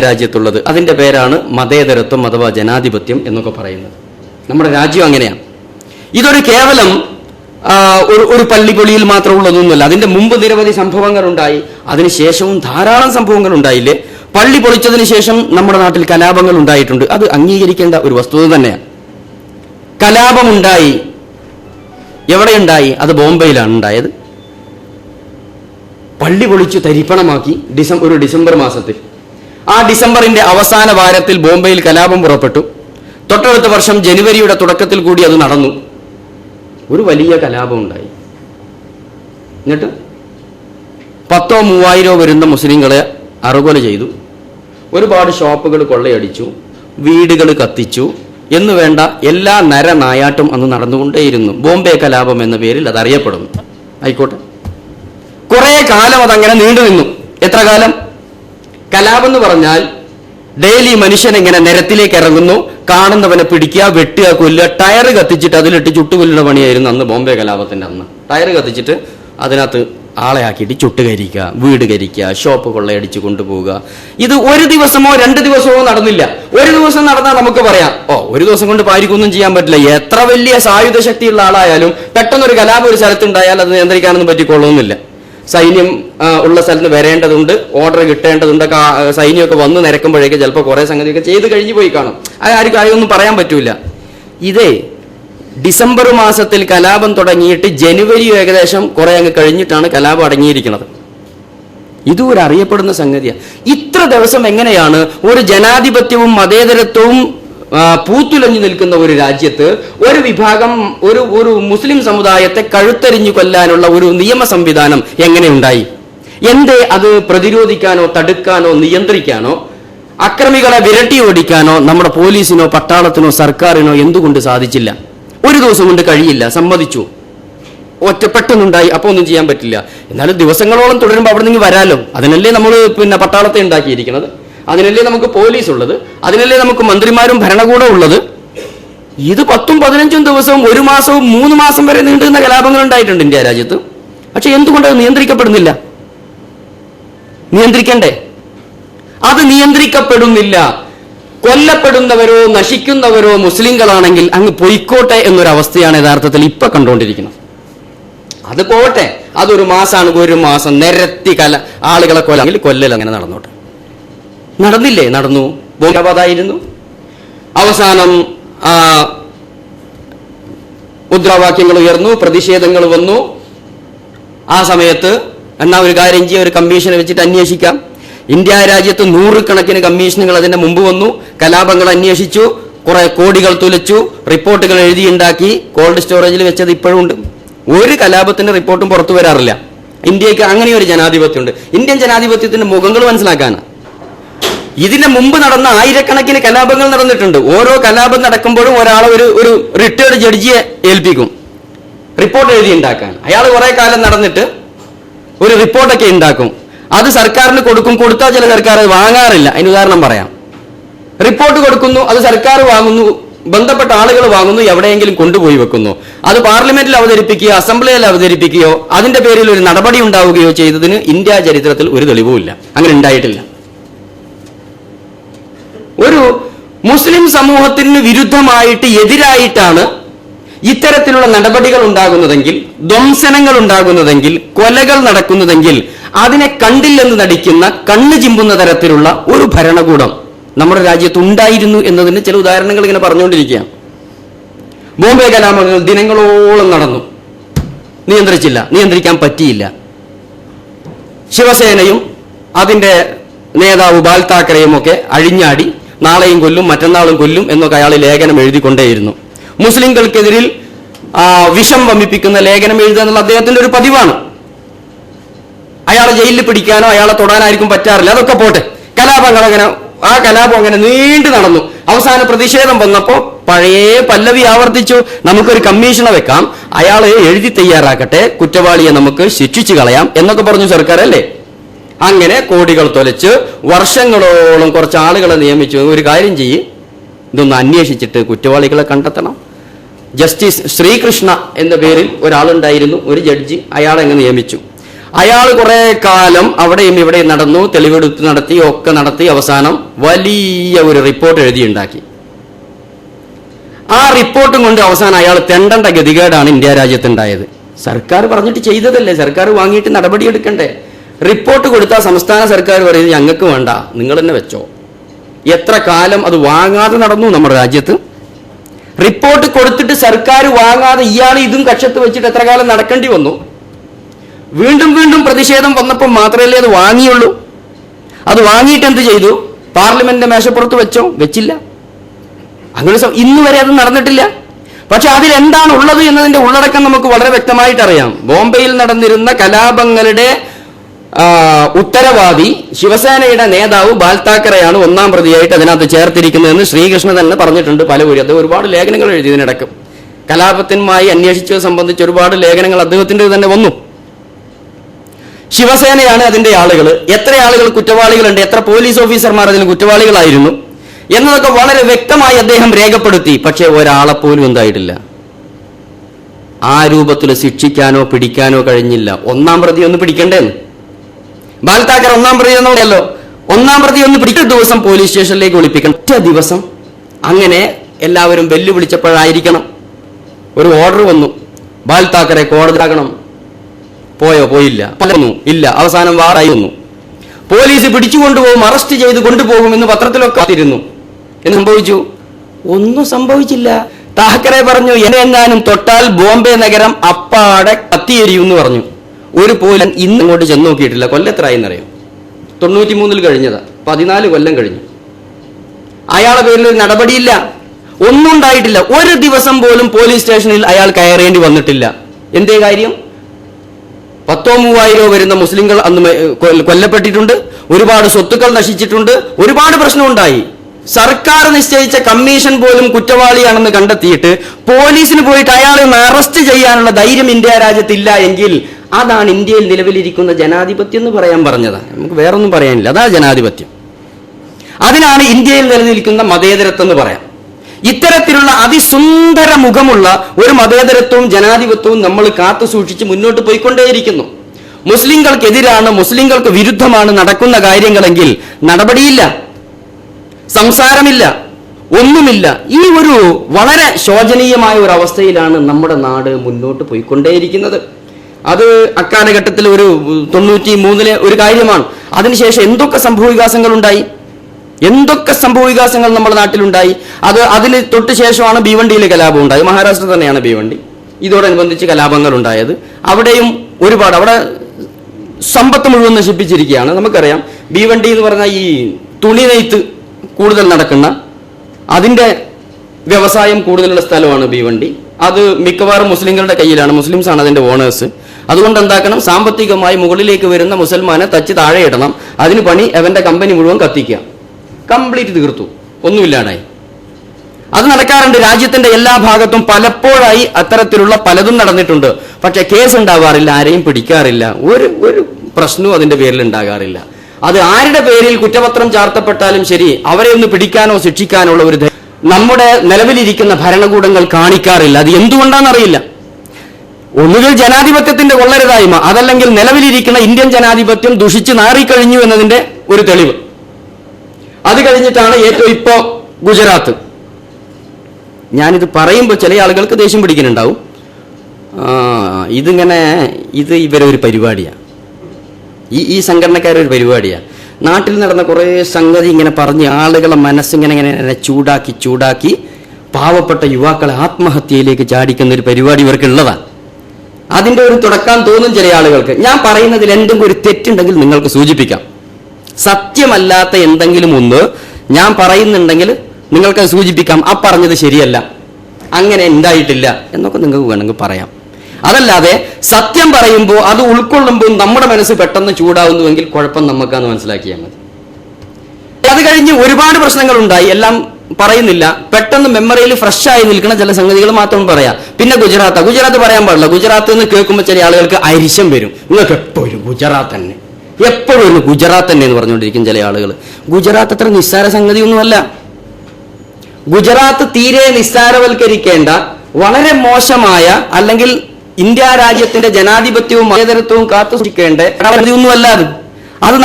രാജ്യത്തുള്ളത്. അതിന്റെ പേരാണ് മതേതരത്വം അഥവാ ജനാധിപത്യം എന്നൊക്കെ പറയുന്നത്. നമ്മുടെ രാജ്യം അങ്ങനെയാണ്. ഇതൊരു കേവലം ഒരു ഒരു പള്ളിപൊളിയിൽ മാത്രമുള്ളതൊന്നുമല്ല അതിന്റെ മുമ്പ് നിരവധി സംഭവങ്ങൾ ഉണ്ടായി അതിനുശേഷവും ധാരാളം സംഭവങ്ങൾ ഉണ്ടായില്ലേ പള്ളി പൊളിച്ചതിന് ശേഷം നമ്മുടെ നാട്ടിൽ കലാപങ്ങൾ ഉണ്ടായിട്ടുണ്ട്. അത് അംഗീകരിക്കേണ്ട ഒരു വസ്തുത തന്നെയാണ്. കലാപമുണ്ടായി. എവിടെയുണ്ടായി? അത് ബോംബെയിലാണ് ഉണ്ടായത്. പള്ളി പൊളിച്ചു തരിപ്പണമാക്കി ഡിസം ഒരു ഡിസംബർ മാസത്തിൽ. ആ ഡിസംബറിന്റെ അവസാന വാരത്തിൽ ബോംബെയിൽ കലാപം പുറപ്പെട്ടു. തൊട്ടടുത്ത വർഷം ജനുവരിയുടെ തുടക്കത്തിൽ കൂടി അത് നടന്നു. ഒരു വലിയ കലാപം ഉണ്ടായി. എന്നിട്ട് പത്തോ മൂവായിരോ വരുന്ന മുസ്ലിങ്ങളെ അറുകൊല ചെയ്തു. ഒരുപാട് ഷോപ്പുകൾ കൊള്ളയടിച്ചു. വീടുകൾ കത്തിച്ചു. എന്ന് വേണ്ട എല്ലാ നരനായാട്ടും അന്ന് നടന്നുകൊണ്ടേയിരുന്നു. ബോംബെ കലാപം എന്ന പേരിൽ അത് അറിയപ്പെടുന്നു ആയിക്കോട്ടെ. കുറേ കാലം അതങ്ങനെ നീണ്ടു നിന്നു എത്ര കാലം? കലാപം എന്ന് പറഞ്ഞാൽ ഡെയിലി മനുഷ്യൻ ഇങ്ങനെ നിരത്തിലേക്ക് ഇറങ്ങുന്നു കാണുന്നവനെ പിടിക്കുക വെട്ടുക കൊല്ലുക ടയർ കത്തിച്ചിട്ട് അതിലിട്ട് ചുട്ടുകൊല്ലുന്ന പണിയായിരുന്നു അന്ന് ബോംബെ കലാപത്തിന്റെ അന്ന്. ടയർ കത്തിച്ചിട്ട് അതിനകത്ത് ആളെ ആക്കിയിട്ട് ചുട്ടുകരിക്കുക വീട് കരിക്കുക ഷോപ്പ് കൊള്ളയടിച്ച് കൊണ്ടുപോവുക. ഇത് ഒരു ദിവസമോ രണ്ട് ദിവസമോ നടന്നില്ല. ഒരു ദിവസം നടന്നാൽ നമുക്ക് പറയാം ഓ ഒരു ദിവസം കൊണ്ട് പാരിക്കൊന്നും ചെയ്യാൻ പറ്റില്ല. എത്ര വലിയ സായുധ ശക്തിയുള്ള ആളായാലും പെട്ടെന്നൊരു കലാപം ഒരു സ്ഥലത്തുണ്ടായാൽ അത് നിയന്ത്രിക്കാനൊന്നും പറ്റിക്കൊള്ളുന്നില്ല സൈന്യം ഉള്ള സ്ഥലത്ത് വരേണ്ടതുണ്ട് ഓർഡർ കിട്ടേണ്ടതുണ്ട് സൈന്യമൊക്കെ വന്ന് നിരക്കുമ്പോഴേക്ക് ചിലപ്പോൾ കുറേ സംഗതിയൊക്കെ ചെയ്ത് കഴിഞ്ഞു പോയി കാണും. ആർക്കും അതൊന്നും പറയാൻ പറ്റൂല. ഇതേ ഡിസംബർ മാസത്തിൽ കലാപം തുടങ്ങിയിട്ട് ജനുവരി ഏകദേശം കുറെ അങ്ങ് കഴിഞ്ഞിട്ടാണ് കലാപം അടങ്ങിയിരിക്കുന്നത്. ഇതും ഒരു അറിയപ്പെടുന്ന സംഗതിയാണ് ഇത്ര ദിവസം എങ്ങനെയാണ് ഒരു ജനാധിപത്യവും മതേതരത്വവും പൂത്തുലഞ്ഞു നിൽക്കുന്ന ഒരു രാജ്യത്ത് ഒരു വിഭാഗം ഒരു ഒരു മുസ്ലിം സമുദായത്തെ കഴുത്തെറിഞ്ഞു കൊല്ലാനുള്ള ഒരു നിയമ സംവിധാനം എങ്ങനെയുണ്ടായി? എന്തേ അത് പ്രതിരോധിക്കാനോ തടുക്കാനോ നിയന്ത്രിക്കാനോ അക്രമികളെ വിരട്ടി ഓടിക്കാനോ നമ്മുടെ പോലീസിനോ പട്ടാളത്തിനോ സർക്കാരിനോ എന്തുകൊണ്ട് സാധിച്ചില്ല? ഒരു ദിവസം കൊണ്ട് കഴിയില്ല സമ്മതിച്ചു. ഒറ്റ പെട്ടെന്നുണ്ടായി അപ്പോൾ ഒന്നും ചെയ്യാൻ പറ്റില്ല. എന്നാലും ദിവസങ്ങളോളം തുടരുമ്പോൾ അവിടെ നിന്ന് വരാലോ. അതിനല്ലേ നമ്മൾ പിന്നെ പട്ടാളത്തെ ഉണ്ടാക്കിയിരിക്കുന്നത് അതിനല്ലേ നമുക്ക് പോലീസ് ഉള്ളത്? അതിനല്ലേ നമുക്ക് മന്ത്രിമാരും ഭരണകൂടവും ഉള്ളത്? ഇത് പത്തും പതിനഞ്ചും ദിവസവും ഒരു മാസവും മൂന്ന് മാസം വരെ നീണ്ടുന്ന കലാപങ്ങൾ ഉണ്ടായിട്ടുണ്ട് ഇന്ത്യ രാജ്യത്ത്. പക്ഷെ എന്തുകൊണ്ട് അത് നിയന്ത്രിക്കപ്പെടുന്നില്ല? നിയന്ത്രിക്കണ്ടേ? അത് നിയന്ത്രിക്കപ്പെടുന്നില്ല. കൊല്ലപ്പെടുന്നവരോ നശിക്കുന്നവരോ മുസ്ലിങ്ങളാണെങ്കിൽ അങ്ങ് പൊയ്ക്കോട്ടെ എന്നൊരവസ്ഥയാണ് യഥാർത്ഥത്തിൽ ഇപ്പൊ കണ്ടുകൊണ്ടിരിക്കുന്നത്. അത് പോട്ടെ. അതൊരു മാസമാണ് ഒരു മാസം. നിരത്തി കല ആളുകളെ കൊല്ലെങ്കിൽ കൊല്ലൽ അങ്ങനെ നടന്നോട്ടെ. നടന്നില്ലേ? നടന്നു. ബോംബാബാദായിരുന്നു അവസാനം ആ മുദ്രാവാക്യങ്ങൾ ഉയർന്നു പ്രതിഷേധങ്ങൾ വന്നു. ആ സമയത്ത് എന്നാ ഒരു കാര്യം ചെയ്യാം ഒരു കമ്മീഷനെ വെച്ചിട്ട് അന്വേഷിക്കാം. ഇന്ത്യ രാജ്യത്ത് നൂറുകണക്കിന് കമ്മീഷനുകൾ അതിന്റെ മുമ്പ് വന്നു. കലാപങ്ങൾ അന്വേഷിച്ചു. കുറെ കോടികൾ തുലച്ചു. റിപ്പോർട്ടുകൾ എഴുതിയുണ്ടാക്കി. കോൾഡ് സ്റ്റോറേജിൽ വെച്ചത് ഇപ്പോഴും ഉണ്ട്. ഒരു കലാപത്തിന്റെ റിപ്പോർട്ടും പുറത്തു വരാറില്ല. ഇന്ത്യയ്ക്ക് അങ്ങനെ ഒരു ജനാധിപത്യമുണ്ട്. ഇന്ത്യൻ ജനാധിപത്യത്തിന്റെ മുഖങ്ങൾ മനസ്സിലാക്കാനാണ് ഇതിന് മുമ്പ് നടന്ന ആയിരക്കണക്കിന് കലാപങ്ങൾ നടന്നിട്ടുണ്ട്. ഓരോ കലാപം നടക്കുമ്പോഴും ഒരാളെ ഒരു ഒരു റിട്ടയർഡ് ജഡ്ജിയെ ഏൽപ്പിക്കും. റിപ്പോർട്ട് എഴുതി ഉണ്ടാക്കാൻ. അയാൾ കുറെ കാലം നടന്നിട്ട് ഒരു റിപ്പോർട്ടൊക്കെ ഉണ്ടാക്കും. അത് സർക്കാരിന് കൊടുക്കും. കൊടുത്താൽ ചില സർക്കാർ അത് വാങ്ങാറില്ല. അതിന് ഉദാഹരണം പറയാം. റിപ്പോർട്ട് കൊടുക്കുന്നു. അത് സർക്കാർ വാങ്ങുന്നു. ബന്ധപ്പെട്ട ആളുകൾ വാങ്ങുന്നു. എവിടെയെങ്കിലും കൊണ്ടുപോയി വെക്കുന്നു. അത് പാർലമെന്റിൽ അവതരിപ്പിക്കുകയോ അസംബ്ലിയിൽ അവതരിപ്പിക്കുകയോ അതിന്റെ പേരിൽ ഒരു നടപടി ഉണ്ടാവുകയോ ചെയ്തതിന് ഇന്ത്യ ചരിത്രത്തിൽ ഒരു തെളിവുമില്ല. അങ്ങനെ ഉണ്ടായിട്ടില്ല. ഒരു മുസ്ലിം സമൂഹത്തിന് വിരുദ്ധമായിട്ട് എതിരായിട്ടാണ് ഇത്തരത്തിലുള്ള നടപടികൾ ഉണ്ടാകുന്നതെങ്കിൽ ധ്വംസനങ്ങൾ ഉണ്ടാകുന്നതെങ്കിൽ കൊലകൾ നടക്കുന്നതെങ്കിൽ അതിനെ കണ്ടില്ലെന്ന് നടിക്കുന്ന കണ്ണു ചിമ്പുന്ന തരത്തിലുള്ള ഒരു ഭരണകൂടം നമ്മുടെ രാജ്യത്ത് ഉണ്ടായിരുന്നു എന്നതിന് ചില ഉദാഹരണങ്ങൾ ഇങ്ങനെ പറഞ്ഞുകൊണ്ടിരിക്കുകയാണ്. ബോംബെ കലാപങ്ങൾ ദിനങ്ങളോളം നടന്നു. നിയന്ത്രിച്ചില്ല നിയന്ത്രിക്കാൻ പറ്റിയില്ല. ശിവസേനയും അതിന്റെ നേതാവ് ബാൽ താക്കറെയും ഒക്കെ അഴിഞ്ഞാടി നാളെയും കൊല്ലും മറ്റന്നാളും കൊല്ലും എന്നൊക്കെ അയാൾ ലേഖനം എഴുതിക്കൊണ്ടേയിരുന്നു. മുസ്ലിംകൾക്കെതിരിൽ വിഷം വമിപ്പിക്കുന്ന ലേഖനം എഴുതുക എന്നുള്ള അദ്ദേഹത്തിന്റെ ഒരു പതിവാണ്. അയാളെ ജയിലിൽ പിടിക്കാനോ അയാളെ തൊടാനായിരിക്കും പറ്റാറില്ല. അതൊക്കെ പോട്ടെ. കലാപങ്ങൾ അങ്ങനെ ആ കലാപം അങ്ങനെ നീണ്ടു നടന്നു. അവസാന പ്രതിഷേധം വന്നപ്പോ പഴയ പല്ലവി ആവർത്തിച്ചു. നമുക്കൊരു കമ്മീഷനെ വെക്കാം. അയാളെ എഴുതി തയ്യാറാക്കട്ടെ. കുറ്റവാളിയെ നമുക്ക് ശിക്ഷിച്ചു കളയാം എന്നൊക്കെ പറഞ്ഞു സർക്കാർ അല്ലേ അങ്ങനെ കോടികൾ തൊലച്ച് വർഷങ്ങളോളം കുറച്ച് ആളുകളെ നിയമിച്ചു. ഒരു കാര്യം ചെയ്യും. ഇതൊന്ന് അന്വേഷിച്ചിട്ട് കുറ്റവാളികളെ കണ്ടെത്തണം. ജസ്റ്റിസ് ശ്രീകൃഷ്ണ എന്ന പേരിൽ ഒരാളുണ്ടായിരുന്നു. ഒരു ജഡ്ജി അയാളെ അങ്ങ് നിയമിച്ചു. അയാൾ കുറെ കാലം അവിടെയും ഇവിടെയും നടന്നു. തെളിവെടുത്ത് നടത്തി ഒക്കെ നടത്തി അവസാനം വലിയ ഒരു റിപ്പോർട്ട് എഴുതിയുണ്ടാക്കി. ആ റിപ്പോർട്ടും കൊണ്ട് അവസാനം അയാൾ തെണ്ടണ്ട ഗതികേടാണ് ഇന്ത്യ രാജ്യത്തുണ്ടായത്. സർക്കാർ പറഞ്ഞിട്ട് ചെയ്തതല്ലേ? സർക്കാർ വാങ്ങിയിട്ട് നടപടിയെടുക്കണ്ടേ? റിപ്പോർട്ട് കൊടുത്താൽ സംസ്ഥാന സർക്കാർ പറയുന്നത് ഞങ്ങൾക്ക് വേണ്ട. നിങ്ങൾ തന്നെ വെച്ചോ. എത്ര കാലം അത് വാങ്ങാതെ നടന്നു നമ്മുടെ രാജ്യത്ത്? റിപ്പോർട്ട് കൊടുത്തിട്ട് സർക്കാർ വാങ്ങാതെ ഇയാൾ ഇതും കക്ഷത്ത് വെച്ചിട്ട് എത്ര കാലം നടക്കേണ്ടി വന്നു? വീണ്ടും വീണ്ടും പ്രതിഷേധം വന്നപ്പോൾ മാത്രമല്ലേ അത് വാങ്ങിയുള്ളൂ? അത് വാങ്ങിയിട്ട് എന്ത് ചെയ്തു? പാർലമെന്റിന്റെ മേശപ്പുറത്ത് വെച്ചോ? വെച്ചില്ല. അങ്ങനെ ഇന്ന് വരെ അത് നടന്നിട്ടില്ല. പക്ഷെ അതിൽ എന്താണ് ഉള്ളത് എന്നതിന്റെ ഉള്ളടക്കം നമുക്ക് വളരെ വ്യക്തമായിട്ട് അറിയാം ബോംബെയിൽ നടന്നിരുന്ന കലാപങ്ങളുടെ ഉത്തരവാദി ശിവസേനയുടെ നേതാവ് ബാൽ താക്കറെയാണ് ഒന്നാം പ്രതിയായിട്ട് അതിനകത്ത് ചേർത്തിരിക്കുന്നതെന്ന് ശ്രീകൃഷ്ണൻ തന്നെ പറഞ്ഞിട്ടുണ്ട് പലവരും അദ്ദേഹം ഒരുപാട് ലേഖനങ്ങൾ എഴുതി ഇതിനിടക്ക് കലാപത്തിനുമായി അന്വേഷിച്ചത് സംബന്ധിച്ച് ഒരുപാട് ലേഖനങ്ങൾ അദ്ദേഹത്തിന്റെ തന്നെ വന്നു. ശിവസേനയാണ് അതിന്റെ ആളുകൾ എത്ര ആളുകൾ കുറ്റവാളികളുണ്ട് എത്ര പോലീസ് ഓഫീസർമാർ അതിൽ കുറ്റവാളികളായിരുന്നു എന്നതൊക്കെ വളരെ വ്യക്തമായി അദ്ദേഹം രേഖപ്പെടുത്തി. പക്ഷേ ഒരാളെ പോലും എന്തായിട്ടില്ല. ആ രൂപത്തിൽ ശിക്ഷിക്കാനോ പിടിക്കാനോ കഴിഞ്ഞില്ല. ഒന്നാം പ്രതി ഒന്ന് പിടിക്കണ്ടേന്ന്. ബാൽതാക്കർ ഒന്നാം പ്രതി എന്നല്ലോ ഒന്നാം പ്രതി ഒന്ന് പിടിച്ച ദിവസം പോലീസ് സ്റ്റേഷനിലേക്ക് ഒളിപ്പിക്കണം ഒറ്റ ദിവസം. അങ്ങനെ എല്ലാവരും വെല്ലുവിളിച്ചപ്പോഴായിരിക്കണം ഒരു ഓർഡർ വന്നു. ബാൽ താക്കറെ ആകണം. പോയോ? പോയില്ല. വന്നു ഇല്ല. അവസാനം വാറായി വന്നു. പോലീസ് പിടിച്ചു കൊണ്ടുപോകും അറസ്റ്റ് ചെയ്ത് കൊണ്ടുപോകും എന്ന് പത്രത്തിലൊക്കെ കാത്തിരുന്നു. എന്ന് സംഭവിച്ചു? ഒന്നും സംഭവിച്ചില്ല. താക്കറെ പറഞ്ഞു എന്നെ എങ്ങാനും തൊട്ടാൽ ബോംബെ നഗരം അപ്പാടെ കത്തിയെരിയും എന്ന് പറഞ്ഞു. ഒരു പോലും ഇന്ന് ഇങ്ങോട്ട് ചെന്ന് നോക്കിയിട്ടില്ല. കൊല്ലത്രായി എന്നറിയാം? തൊണ്ണൂറ്റി മൂന്നിൽ കഴിഞ്ഞതാ. പതിനാല് കൊല്ലം കഴിഞ്ഞു. അയാളെ പേരിൽ ഒരു നടപടിയില്ല. ഒന്നും ഉണ്ടായിട്ടില്ല. ഒരു ദിവസം പോലും പോലീസ് സ്റ്റേഷനിൽ അയാൾ കയറേണ്ടി വന്നിട്ടില്ല. എന്തേ കാര്യം? പത്തോ മൂവായിരോ വരുന്ന മുസ്ലിങ്ങൾ അന്ന് കൊല്ലപ്പെട്ടിട്ടുണ്ട്. ഒരുപാട് സ്വത്തുക്കൾ നശിച്ചിട്ടുണ്ട്. ഒരുപാട് പ്രശ്നമുണ്ടായി. സർക്കാർ നിശ്ചയിച്ച കമ്മീഷൻ പോലും കുറ്റവാളിയാണെന്ന് കണ്ടെത്തിയിട്ട് പോലീസിന് പോയിട്ട് അയാളെ ഒന്ന് അറസ്റ്റ് ചെയ്യാനുള്ള ധൈര്യം ഇന്ത്യ രാജ്യത്തില്ല എങ്കിൽ അതാണ് ഇന്ത്യയിൽ നിലവിലിരിക്കുന്ന ജനാധിപത്യം എന്ന് പറയാൻ പറഞ്ഞത്. നമുക്ക് വേറൊന്നും പറയാനില്ല. അതാ ജനാധിപത്യം. അതിനാണ് ഇന്ത്യയിൽ നിലനിൽക്കുന്ന മതേതരത്വം എന്ന് പറയാം. ഇത്തരത്തിലുള്ള അതിസുന്ദര മുഖമുള്ള ഒരു മതേതരത്വവും ജനാധിപത്യവും നമ്മൾ കാത്തു സൂക്ഷിച്ച് മുന്നോട്ട് പോയിക്കൊണ്ടേയിരിക്കുന്നു. മുസ്ലിങ്ങൾക്കെതിരാണ് മുസ്ലിങ്ങൾക്ക് വിരുദ്ധമാണ് നടക്കുന്ന കാര്യങ്ങളെങ്കിൽ നടപടിയില്ല. സംസാരമില്ല. ഒന്നുമില്ല. ഈ ഒരു വളരെ ശോചനീയമായ ഒരു അവസ്ഥയിലാണ് നമ്മുടെ നാട് മുന്നോട്ട് പോയിക്കൊണ്ടേയിരിക്കുന്നത്. അത് അക്കാലഘട്ടത്തിൽ ഒരു തൊണ്ണൂറ്റി മൂന്നിലെ ഒരു കാര്യമാണ്. അതിനുശേഷം എന്തൊക്കെ സംഭവവികാസങ്ങൾ ഉണ്ടായി എന്തൊക്കെ സംഭവവികാസങ്ങൾ നമ്മുടെ നാട്ടിലുണ്ടായി? അത് അതിന് തൊട്ട് ശേഷമാണ് ഭീവണ്ടിയിലെ കലാപം ഉണ്ടായത് മഹാരാഷ്ട്ര തന്നെയാണ് ഭീവണ്ടി. ഇതോടനുബന്ധിച്ച് കലാപങ്ങൾ ഉണ്ടായത് അവിടെയും ഒരുപാട് അവിടെ സമ്പത്ത് മുഴുവൻ നശിപ്പിച്ചിരിക്കുകയാണ്. നമുക്കറിയാം ഭീവണ്ടി എന്ന് പറഞ്ഞാൽ ഈ തുണി നെയ്ത്ത് കൂടുതൽ നടക്കുന്ന അതിന്റെ വ്യവസായം കൂടുതലുള്ള സ്ഥലമാണ് ഭീവണ്ടി. അത് മിക്കവാറും മുസ്ലിങ്ങളുടെ കയ്യിലാണ്. മുസ്ലിംസ് ആണ് അതിന്റെ ഓണേഴ്സ് അതുകൊണ്ട് എന്താക്കണം? സാമ്പത്തികമായി മുകളിലേക്ക് വരുന്ന മുസൽമാനെ തച്ച് താഴെ ഇടണം അതിന് പണി അവന്റെ കമ്പനി മുഴുവൻ കത്തിക്കുക. കംപ്ലീറ്റ് തീർത്തു. ഒന്നുമില്ലാണ്ടായി. അത് നടക്കാറുണ്ട്. രാജ്യത്തിന്റെ എല്ലാ ഭാഗത്തും പലപ്പോഴായി അത്തരത്തിലുള്ള പലതും നടന്നിട്ടുണ്ട്. പക്ഷെ കേസ് ഉണ്ടാവാറില്ല. ആരെയും പിടിക്കാറില്ല. ഒരു ഒരു പ്രശ്നവും അതിന്റെ പേരിൽ ഉണ്ടാകാറില്ല. അത് ആരുടെ പേരിൽ കുറ്റപത്രം ചാർത്തപ്പെട്ടാലും ശരി അവരെ ഒന്ന് പിടിക്കാനോ ശിക്ഷിക്കാനോ ഉള്ള ഒരു നമ്മുടെ നിലവിലിരിക്കുന്ന ഭരണകൂടങ്ങൾ കാണിക്കാറില്ല. അത് എന്തുകൊണ്ടാണെന്നറിയില്ല. ഒന്നുകിൽ ജനാധിപത്യത്തിന്റെ കൊള്ളരുതായ്മ അതല്ലെങ്കിൽ നിലവിലിരിക്കുന്ന ഇന്ത്യൻ ജനാധിപത്യം ദുഷിച്ച് നാറിക്കഴിഞ്ഞു എന്നതിന്റെ ഒരു തെളിവ്. അത് കഴിഞ്ഞിട്ടാണ് ഏറ്റവും ഇപ്പോ ഗുജറാത്ത്. ഞാനിത് പറയുമ്പോൾ ചില ആളുകൾക്ക് ദേഷ്യം പിടിക്കുന്നുണ്ടാവും. ഇതിങ്ങനെ ഇത് ഇവരൊരു പരിപാടിയാണ് ഈ ഈ സംഘടനക്കാരൊരു പരിപാടിയാണ് നാട്ടിൽ നടന്ന കുറേ സംഗതി ഇങ്ങനെ പറഞ്ഞ് ആളുകളെ മനസ്സിങ്ങനെ ഇങ്ങനെ ചൂടാക്കി ചൂടാക്കി പാവപ്പെട്ട യുവാക്കളെ ആത്മഹത്യയിലേക്ക് ചാടിക്കുന്ന ഒരു പരിപാടി ഇവർക്കുള്ളതാണ് അതിന്റെ ഒരു തുടക്കാൻ തോന്നും ചില ആളുകൾക്ക്. ഞാൻ പറയുന്നതിൽ എന്തെങ്കിലും ഒരു തെറ്റുണ്ടെങ്കിൽ നിങ്ങൾക്ക് സൂചിപ്പിക്കാം. സത്യമല്ലാത്ത എന്തെങ്കിലും ഒന്ന് ഞാൻ പറയുന്നുണ്ടെങ്കിൽ നിങ്ങൾക്ക് സൂചിപ്പിക്കാം. ആ പറഞ്ഞത് ശരിയല്ല. അങ്ങനെ ഉണ്ടായിട്ടില്ല എന്നൊക്കെ നിങ്ങൾക്ക് വേണമെങ്കിൽ പറയാം. അതല്ലാതെ സത്യം പറയുമ്പോൾ അത് ഉൾക്കൊള്ളുമ്പോൾ നമ്മുടെ മനസ്സ് പെട്ടെന്ന് ചൂടാവുന്നുവെങ്കിൽ കുഴപ്പം നമുക്കാന്ന് മനസ്സിലാക്കിയാൽ മതി. അത് കഴിഞ്ഞ് ഒരുപാട് പ്രശ്നങ്ങൾ ഉണ്ടായി എല്ലാം പറയുന്നില്ല. പെട്ടെന്ന് മെമ്മറിയിൽ ഫ്രഷ് ആയി നിൽക്കുന്ന ചില സംഗതികൾ മാത്രം പറയാം. പിന്നെ ഗുജറാത്ത്. ഗുജറാത്ത് പറയാൻ പാടില്ല. ഗുജറാത്ത് എന്ന് കേൾക്കുമ്പോൾ ചില ആളുകൾക്ക് അരിശം വരും. നിങ്ങൾക്ക് എപ്പോഴും ഗുജറാത്ത് തന്നെ. എപ്പോഴും ഒരു ഗുജറാത്ത് തന്നെ എന്ന് പറഞ്ഞുകൊണ്ടിരിക്കും ചില ആളുകൾ. ഗുജറാത്ത് അത്ര നിസ്സാര സംഗതിയൊന്നുമല്ല. ഗുജറാത്ത് തീരെ നിസ്സാരവൽക്കരിക്കേണ്ട വളരെ മോശമായ അല്ലെങ്കിൽ ഇന്ത്യ രാജ്യത്തിന്റെ ജനാധിപത്യവും മതേതരത്വവും കാത്തു സൂക്ഷിക്കേണ്ട അത്